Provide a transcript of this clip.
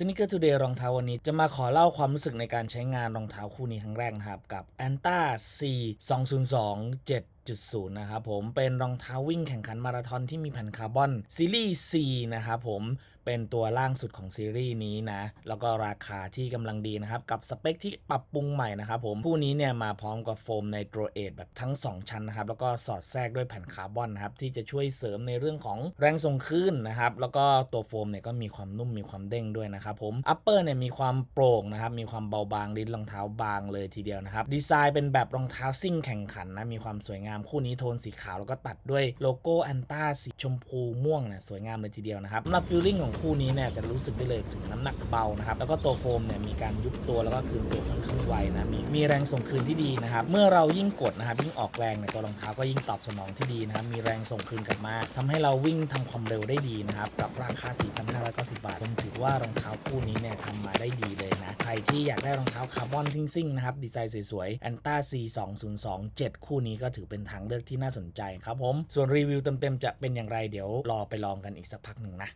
สนิเกอร์ทูเดย์รองเท้าวันนี้จะมาขอเล่าความรู้สึกในการใช้งานรองเท้าคู่นี้ครั้งแรกนะครับ กับ Anta C 2 0 2 7 0นะครับผมเป็นรองเท้าวิ่งแข่งขันมาราธอนที่มีแผ่นคาร์บอนซีรีส์ C นะครับผม เป็นตัวล่างสุดของซีรีส์นี้นะ แล้วก็ราคาที่กำลังดีนะครับ กับสเปคที่ปรับปรุงใหม่นะครับผมคู่นี้เนี่ยมาพร้อมกับโฟมไนโตรเอทแบบทั้ง 2 ชั้นนะครับ แล้วก็สอดแทรกด้วยแผ่นคาร์บอนนะครับ ที่จะช่วยเสริมในเรื่องของแรงส่งคลื่นนะครับ แล้วก็ตัวโฟมเนี่ยก็มีความนุ่มมีความเด้งด้วยนะครับผม อัปเปอร์เนี่ยมีความโปร่งนะครับ มีความเบาบางลิ้นรองเท้าบางเลยทีเดียวนะครับ ดีไซน์เป็นแบบรองเท้าซิ่งแข่งขันนะ มีความสวยงามคู่นี้โทนสีขาวแล้วก็ตัดด้วยโลโก้อันต้าสีชมพูม่วงเนี่ยสวยงามเลยทีเดียวนะครับสำหรับฟิลลิ่งของคู่นี้เนี่ยจะรู้สึกได้เลยถึงน้ำหนักเบานะครับ แล้วก็ตัวโฟมเนี่ยมีการยุบตัวแล้วก็คืนตัวค่อนข้างไวนะมีมีแรงส่งคืนที่ดีนะครับ เมื่อเรายิ่งกดนะครับยิ่งออกแรงเนี่ยตัวรองเท้าก็ยิ่งตอบสนองที่ดีนะครับมีแรงส่งคืนกลับมาทำให้เราวิ่งทำความเร็วได้ดีนะครับกับราคา 4,590 บาทผมถือว่ารองเท้าคู่นี้เนี่ยทำมาได้ดีเลยนะใครที่อยากได้รองเท้าคาร์บอนซิ่งๆนะครับดีไซน์สวยๆ Anta C 2 0 2 7คู่นี้ก็ถือเป็นทางเลือกที่น่าสนใจครับผมส่วนรีวิวเต็มๆจะเป็นอย่างไรเดี๋ยวรอไปลองกันอีกสักพักหนึ่งนะ